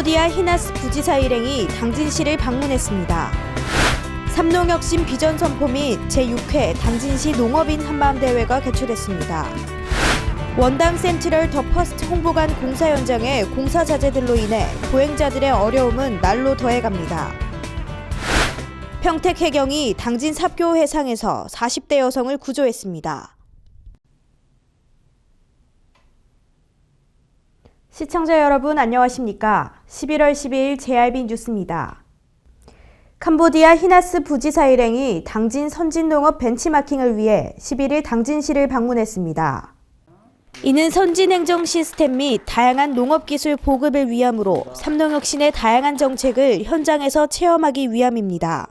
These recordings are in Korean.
캄보디아 히나스 부지사 일행이 당진시를 방문했습니다. 삼농혁신 비전 선포 및 제6회 당진시 농업인 한마음대회가 개최됐습니다. 원당 센트럴 더 퍼스트 홍보관 공사 현장의 공사 자재들로 인해 보행자들의 어려움은 날로 더해갑니다. 평택 해경이 당진 삽교 해상에서 40대 여성을 구조했습니다. 시청자 여러분 안녕하십니까? 11월 12일 JRB 뉴스입니다. 캄보디아 히나스 부지사 일행이 당진 선진농업 벤치마킹을 위해 11일 당진시를 방문했습니다. 이는 선진행정 시스템 및 다양한 농업기술 보급을 위함으로 삼농혁신의 다양한 정책을 현장에서 체험하기 위함입니다.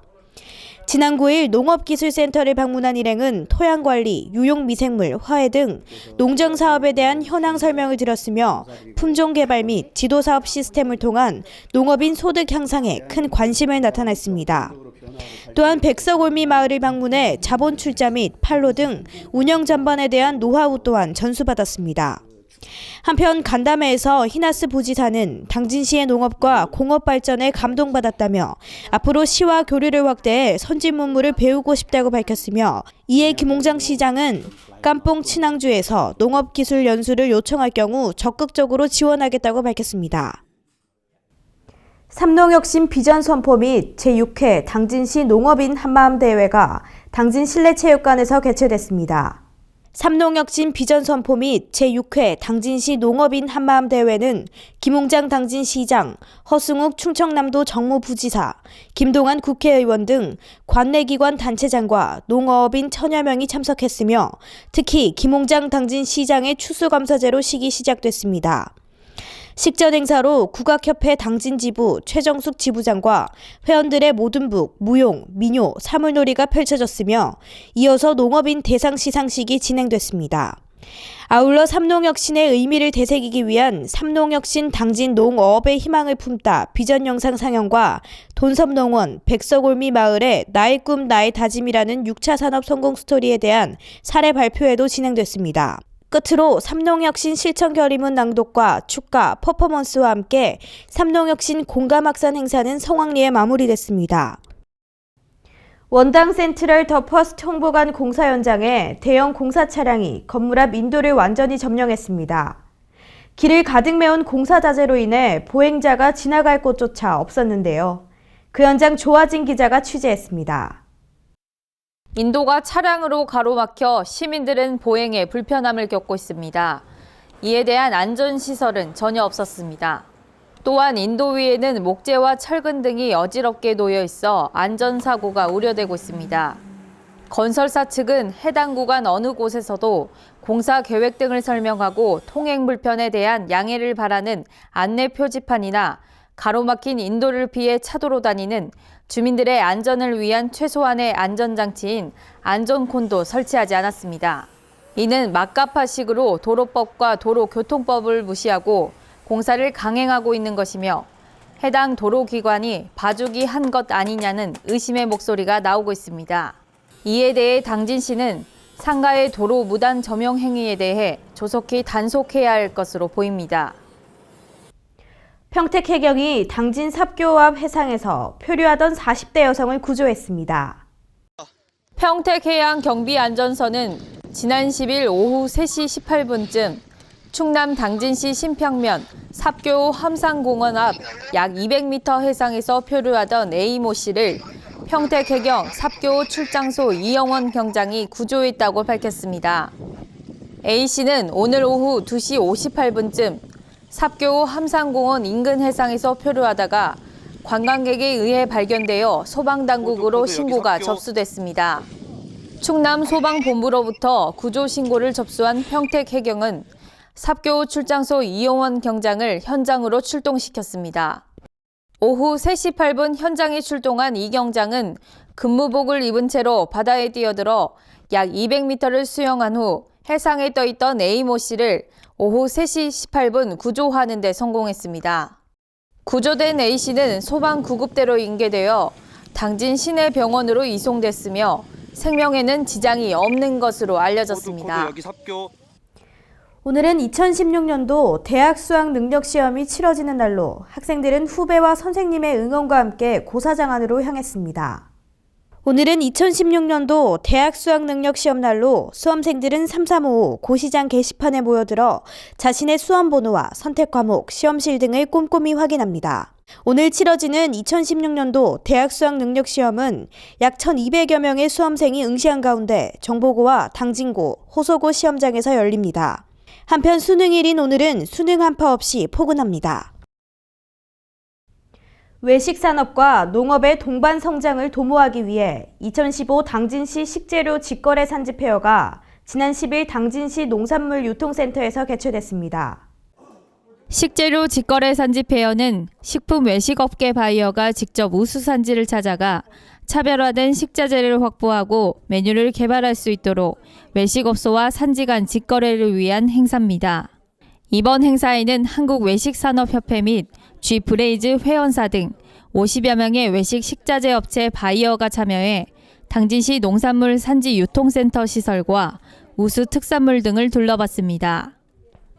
지난 9일 농업기술센터를 방문한 일행은 토양관리, 유용미생물, 화해 등 농정 사업에 대한 현황 설명을 들었으며 품종 개발 및 지도사업 시스템을 통한 농업인 소득 향상에 큰 관심을 나타냈습니다. 또한 백석올미 마을을 방문해 자본 출자 및 판로 등 운영 전반에 대한 노하우 또한 전수받았습니다. 한편 간담회에서 히나스 부지사는 당진시의 농업과 공업 발전에 감동받았다며 앞으로 시와 교류를 확대해 선진 문물을 배우고 싶다고 밝혔으며 이에 김홍장 시장은 깜뽕 친항주에서 농업기술 연수를 요청할 경우 적극적으로 지원하겠다고 밝혔습니다. 삼농혁신 비전 선포 및 제6회 당진시 농업인 한마음 대회가 당진 실내체육관에서 개최됐습니다. 삼농혁신 비전 선포 및 제6회 당진시 농업인 한마음 대회는 김홍장 당진시장, 허승욱 충청남도 정무부지사, 김동환 국회의원 등 관내기관 단체장과 농업인 천여 명이 참석했으며 특히 김홍장 당진시장의 추수감사제로 식이 시작됐습니다. 식전 행사로 국악협회 당진지부 최정숙 지부장과 회원들의 모든북, 무용, 민요, 사물놀이가 펼쳐졌으며 이어서 농업인 대상 시상식이 진행됐습니다. 아울러 삼농혁신의 의미를 되새기기 위한 삼농혁신 당진 농업의 희망을 품다 비전 영상 상영과 돈섬농원 백석올미 마을의 나의 꿈 나의 다짐이라는 6차 산업 성공 스토리에 대한 사례 발표회도 진행됐습니다. 끝으로 삼농혁신 실천 결의문 낭독과 축가, 퍼포먼스와 함께 삼농혁신 공감학산 행사는 성황리에 마무리됐습니다. 원당 센트럴 더 퍼스트 홍보관 공사 현장에 대형 공사 차량이 건물 앞 인도를 완전히 점령했습니다. 길을 가득 메운 공사 자재로 인해 보행자가 지나갈 곳조차 없었는데요. 그 현장 조아진 기자가 취재했습니다. 인도가 차량으로 가로막혀 시민들은 보행에 불편함을 겪고 있습니다. 이에 대한 안전시설은 전혀 없었습니다. 또한 인도 위에는 목재와 철근 등이 어지럽게 놓여 있어 안전사고가 우려되고 있습니다. 건설사 측은 해당 구간 어느 곳에서도 공사 계획 등을 설명하고 통행 불편에 대한 양해를 바라는 안내 표지판이나 가로막힌 인도를 피해 차도로 다니는 주민들의 안전을 위한 최소한의 안전장치인 안전콘도 설치하지 않았습니다. 이는 막가파식으로 도로법과 도로교통법을 무시하고 공사를 강행하고 있는 것이며 해당 도로기관이 봐주기 한 것 아니냐는 의심의 목소리가 나오고 있습니다. 이에 대해 당진시는 상가의 도로 무단 점용 행위에 대해 조속히 단속해야 할 것으로 보입니다. 평택 해경이 당진 삽교 앞 해상에서 표류하던 40대 여성을 구조했습니다. 평택 해양 경비 안전선은 지난 10일 오후 3시 18분쯤 충남 당진시 신평면 삽교 함상공원 앞 약 200m 해상에서 표류하던 A모 씨를 평택 해경 삽교 출장소 이영원 경장이 구조했다고 밝혔습니다. A 씨는 오늘 오후 2시 58분쯤 삽교 함상공원 인근 해상에서 표류하다가 관광객에 의해 발견되어 소방당국으로 신고가 접수됐습니다. 충남 소방본부로부터 구조 신고를 접수한 평택 해경은 삽교 출장소 이용원 경장을 현장으로 출동시켰습니다. 오후 3시 8분 현장에 출동한 이 경장은 근무복을 입은 채로 바다에 뛰어들어 약 200m를 수영한 후 해상에 떠 있던 A모 씨를 오후 3시 18분 구조하는 데 성공했습니다. 구조된 A 씨는 소방 구급대로 인계되어 당진 시내 병원으로 이송됐으며 생명에는 지장이 없는 것으로 알려졌습니다. 오늘은 2016년도 대학 수학 능력 시험이 치러지는 날로 학생들은 후배와 선생님의 응원과 함께 고사장 안으로 향했습니다. 오늘은 2016년도 대학 수학 능력 시험 날로 수험생들은 335 고시장 게시판에 모여들어 자신의 수험 번호와 선택 과목, 시험실 등을 꼼꼼히 확인합니다. 오늘 치러지는 2016년도 대학 수학 능력 시험은 약 1,200여 명의 수험생이 응시한 가운데 정보고와 당진고, 호소고 시험장에서 열립니다. 한편 수능일인 오늘은 수능 한파 없이 포근합니다. 외식 산업과 농업의 동반 성장을 도모하기 위해 2015 당진시 식재료 직거래 산지 페어가 지난 10일 당진시 농산물 유통센터에서 개최됐습니다. 식재료 직거래 산지 페어는 식품 외식업계 바이어가 직접 우수 산지를 찾아가 차별화된 식자재를 확보하고 메뉴를 개발할 수 있도록 외식업소와 산지 간 직거래를 위한 행사입니다. 이번 행사에는 한국외식산업협회 및 G 브레이즈 회원사 등 50여 명의 외식 식자재 업체 바이어가 참여해 당진시 농산물 산지 유통센터 시설과 우수 특산물 등을 둘러봤습니다.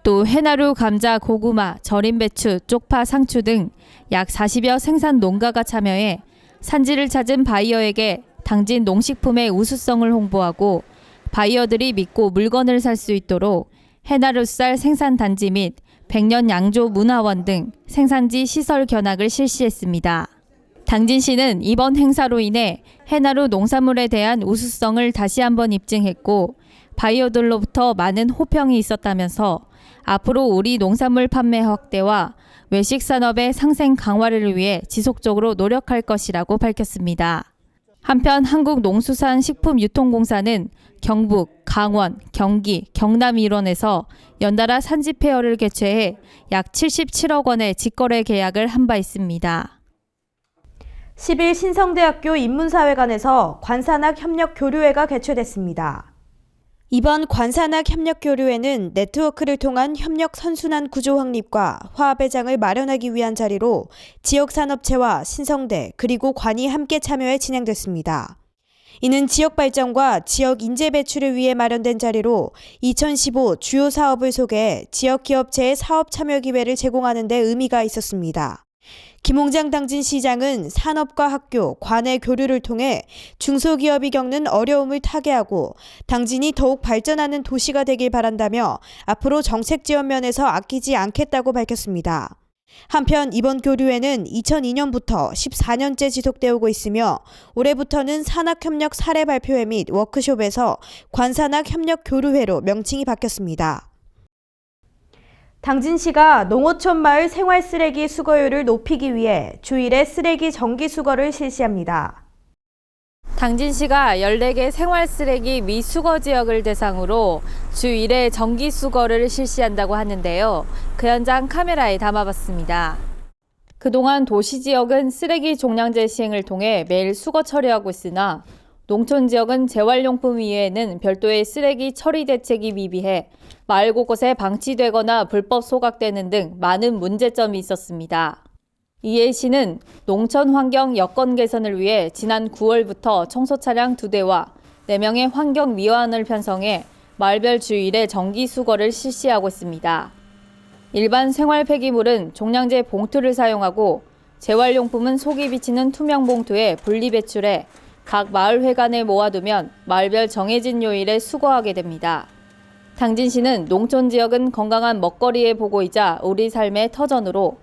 또 해나루, 감자, 고구마, 절임 배추, 쪽파, 상추 등 약 40여 생산 농가가 참여해 산지를 찾은 바이어에게 당진 농식품의 우수성을 홍보하고 바이어들이 믿고 물건을 살 수 있도록 해나루쌀 생산 단지 및 백년 양조 문화원 등 생산지 시설 견학을 실시했습니다. 당진시는 이번 행사로 인해 해나루 농산물에 대한 우수성을 다시 한번 입증했고 바이어들로부터 많은 호평이 있었다면서 앞으로 우리 농산물 판매 확대와 외식 산업의 상생 강화를 위해 지속적으로 노력할 것이라고 밝혔습니다. 한편 한국농수산식품유통공사는 경북, 강원, 경기, 경남 일원에서 연달아 산지 페어를 개최해 약 77억 원의 직거래 계약을 한 바 있습니다. 10일 신성대학교 인문사회관에서 관산학 협력 교류회가 개최됐습니다. 이번 관산학 협력 교류회는 네트워크를 통한 협력 선순환 구조 확립과 화합의 장을 마련하기 위한 자리로 지역 산업체와 신성대 그리고 관이 함께 참여해 진행됐습니다. 이는 지역 발전과 지역 인재 배출을 위해 마련된 자리로 2015 주요 사업을 소개해 지역 기업체의 사업 참여 기회를 제공하는 데 의미가 있었습니다. 김홍장 당진 시장은 산업과 학교, 관의 교류를 통해 중소기업이 겪는 어려움을 타개하고 당진이 더욱 발전하는 도시가 되길 바란다며 앞으로 정책 지원 면에서 아끼지 않겠다고 밝혔습니다. 한편 이번 교류회는 2002년부터 14년째 지속되어 오고 있으며 올해부터는 산학협력 사례 발표회 및 워크숍에서 관산학 협력 교류회로 명칭이 바뀌었습니다. 당진시가 농어촌 마을 생활 쓰레기 수거율을 높이기 위해 주일에 쓰레기 정기 수거를 실시합니다. 당진시가 14개 생활 쓰레기 미수거 지역을 대상으로 주 1회 정기 수거를 실시한다고 하는데요. 그 현장 카메라에 담아봤습니다. 그동안 도시 지역은 쓰레기 종량제 시행을 통해 매일 수거 처리하고 있으나 농촌 지역은 재활용품 이외에는 별도의 쓰레기 처리 대책이 미비해 마을 곳곳에 방치되거나 불법 소각되는 등 많은 문제점이 있었습니다. 이에 시는 농촌 환경 여건 개선을 위해 지난 9월부터 청소 차량 2대와 4명의 환경 미화원을 편성해 마을별 주일에 정기 수거를 실시하고 있습니다. 일반 생활 폐기물은 종량제 봉투를 사용하고 재활용품은 속이 비치는 투명 봉투에 분리 배출해 각 마을 회관에 모아두면 마을별 정해진 요일에 수거하게 됩니다. 당진 시는 농촌 지역은 건강한 먹거리의 보고이자 우리 삶의 터전으로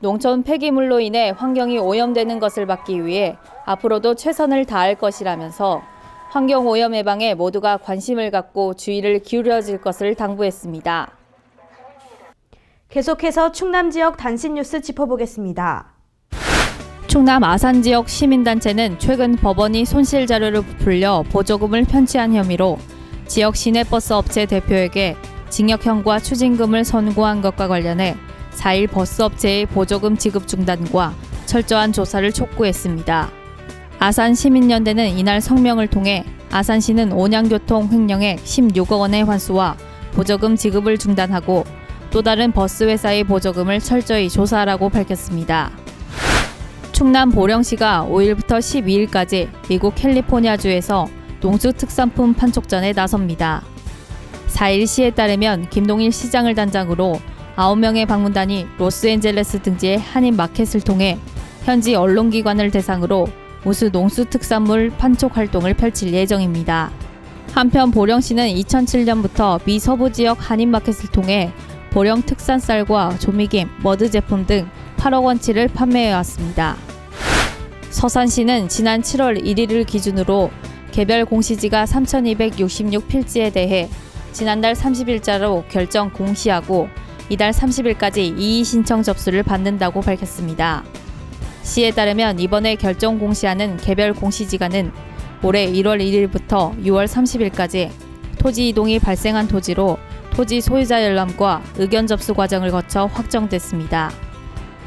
농촌 폐기물로 인해 환경이 오염되는 것을 막기 위해 앞으로도 최선을 다할 것이라면서 환경 오염 예방에 모두가 관심을 갖고 주의를 기울여질 것을 당부했습니다. 계속해서 충남 지역 단신 뉴스 짚어보겠습니다. 충남 아산 지역 시민단체는 최근 법원이 손실 자료를 부풀려 보조금을 편취한 혐의로 지역 시내버스 업체 대표에게 징역형과 추징금을 선고한 것과 관련해 4일 버스 업체의 보조금 지급 중단과 철저한 조사를 촉구했습니다. 아산 시민연대는 이날 성명을 통해 아산시는 온양교통 횡령액 16억 원의 환수와 보조금 지급을 중단하고 또 다른 버스 회사의 보조금을 철저히 조사하라고 밝혔습니다. 충남 보령시가 5일부터 12일까지 미국 캘리포니아주에서 농수 특산품 판촉전에 나섭니다. 4일 시에 따르면 김동일 시장을 단장으로 9명의 방문단이 로스앤젤레스 등지의 한인 마켓을 통해 현지 언론기관을 대상으로 우수 농수 특산물 판촉 활동을 펼칠 예정입니다. 한편 보령시는 2007년부터 미 서부 지역 한인 마켓을 통해 보령 특산 쌀과 조미김, 머드 제품 등 8억 원치를 판매해 왔습니다. 서산시는 지난 7월 1일을 기준으로 개별 공시지가 3,266필지에 대해 지난달 30일자로 결정 공시하고 이달 30일까지 이의 신청 접수를 받는다고 밝혔습니다. 시에 따르면 이번에 결정 공시하는 개별 공시지가는 올해 1월 1일부터 6월 30일까지 토지 이동이 발생한 토지로 토지 소유자 열람과 의견 접수 과정을 거쳐 확정됐습니다.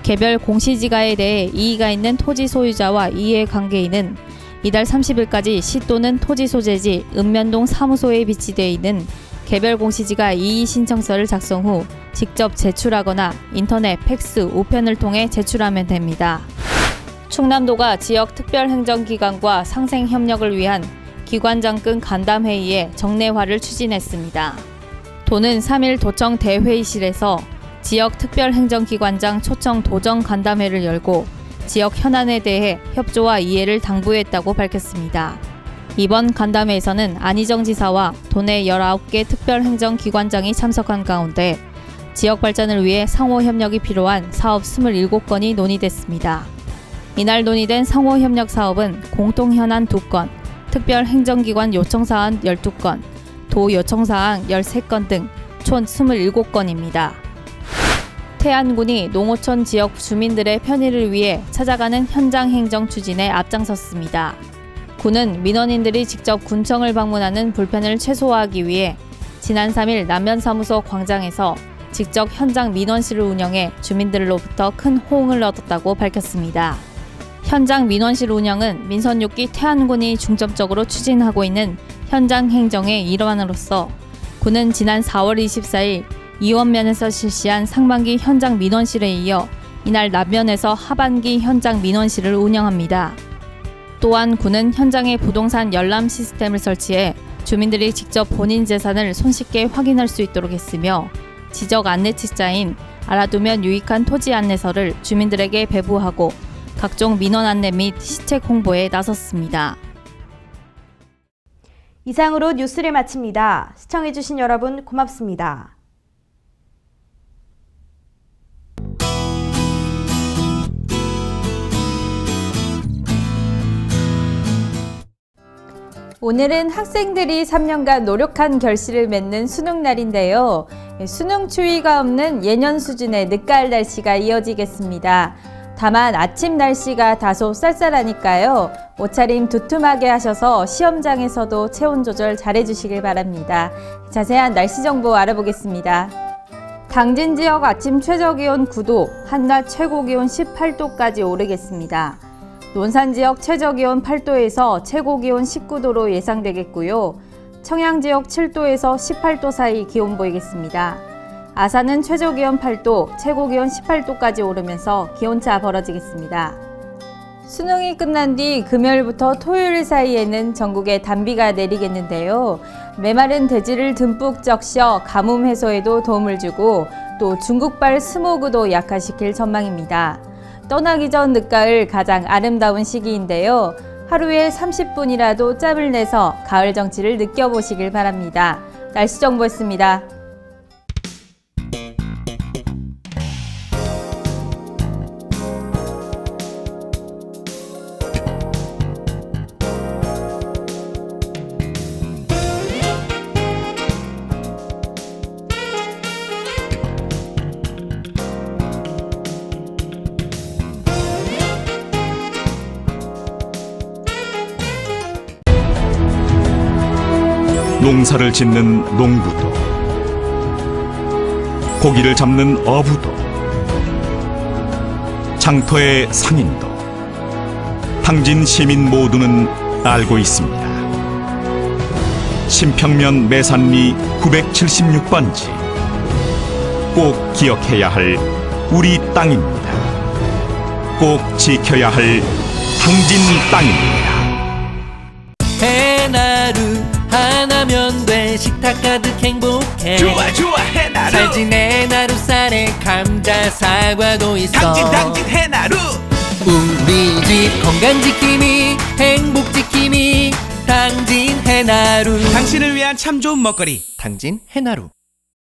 개별 공시지가에 대해 이의가 있는 토지 소유자와 이해 관계인은 이달 30일까지 시 또는 토지 소재지 읍면동 사무소에 비치되어 있는 개별 공시지가 이의 신청서를 작성 후 직접 제출하거나 인터넷, 팩스, 우편을 통해 제출하면 됩니다. 충남도가 지역 특별행정기관과 상생 협력을 위한 기관장급 간담회의에 정례화를 추진했습니다. 도는 3일 도청 대회의실에서 지역 특별행정기관장 초청 도정 간담회를 열고 지역 현안에 대해 협조와 이해를 당부했다고 밝혔습니다. 이번 간담회에서는 안희정 지사와 도내 19개 특별행정기관장이 참석한 가운데 지역 발전을 위해 상호 협력이 필요한 사업 27건이 논의됐습니다. 이날 논의된 상호 협력 사업은 공동 현안 2건, 특별 행정기관 요청 사안 12건, 도 요청 사항 13건 등 총 27건입니다. 태안군이 농어촌 지역 주민들의 편의를 위해 찾아가는 현장 행정 추진에 앞장섰습니다. 군은 민원인들이 직접 군청을 방문하는 불편을 최소화하기 위해 지난 3일 남면사무소 광장에서 직접 현장 민원실을 운영해 주민들로부터 큰 호응을 얻었다고 밝혔습니다. 현장 민원실 운영은 민선 6기 태안군이 중점적으로 추진하고 있는 현장 행정의 일환으로서 군은 지난 4월 24일 이원면에서 실시한 상반기 현장 민원실에 이어 이날 남면에서 하반기 현장 민원실을 운영합니다. 또한 군은 현장에 부동산 열람 시스템을 설치해 주민들이 직접 본인 재산을 손쉽게 확인할 수 있도록 했으며 지적 안내책자인 알아두면 유익한 토지 안내서를 주민들에게 배부하고 각종 민원 안내 및 시책 홍보에 나섰습니다. 이상으로 뉴스를 마칩니다. 시청해주신 여러분 고맙습니다. 오늘은 학생들이 3년간 노력한 결실을 맺는 수능 날인데요. 수능 추위가 없는 예년 수준의 늦가을 날씨가 이어지겠습니다. 다만 아침 날씨가 다소 쌀쌀하니까요. 옷차림 두툼하게 하셔서 시험장에서도 체온 조절 잘 해주시길 바랍니다. 자세한 날씨 정보 알아보겠습니다. 당진 지역 아침 최저 기온 9도, 한낮 최고 기온 18도까지 오르겠습니다. 논산 지역 최저 기온 8도에서 최고 기온 19도로 예상되겠고요. 청양 지역 7도에서 18도 사이 기온 보이겠습니다. 아산은 최저 기온 8도, 최고 기온 18도까지 오르면서 기온차 벌어지겠습니다. 수능이 끝난 뒤 금요일부터 토요일 사이에는 전국에 단비가 내리겠는데요. 메마른 대지를 듬뿍 적셔 가뭄 해소에도 도움을 주고 또 중국발 스모그도 약화시킬 전망입니다. 떠나기 전 늦가을 가장 아름다운 시기인데요. 하루에 30분이라도 짬을 내서 가을 정취를 느껴보시길 바랍니다. 날씨 정보였습니다. 농사를 짓는 농부도 고기를 잡는 어부도 장터의 상인도 당진 시민 모두는 알고 있습니다. 신평면 매산리 976번지 꼭 기억해야 할 우리 땅입니다. 꼭 지켜야 할 당진 땅입니다. 하나면 돼. 식탁 가득 행복해. 좋아 좋아 해나루. 잘 지내 나루 쌀에. 감자 사과도 있어. 당진 당진 해나루. 우리 집 건강 지킴이 행복 지킴이. 당진 해나루. 당신을 위한 참 좋은 먹거리. 당진 해나루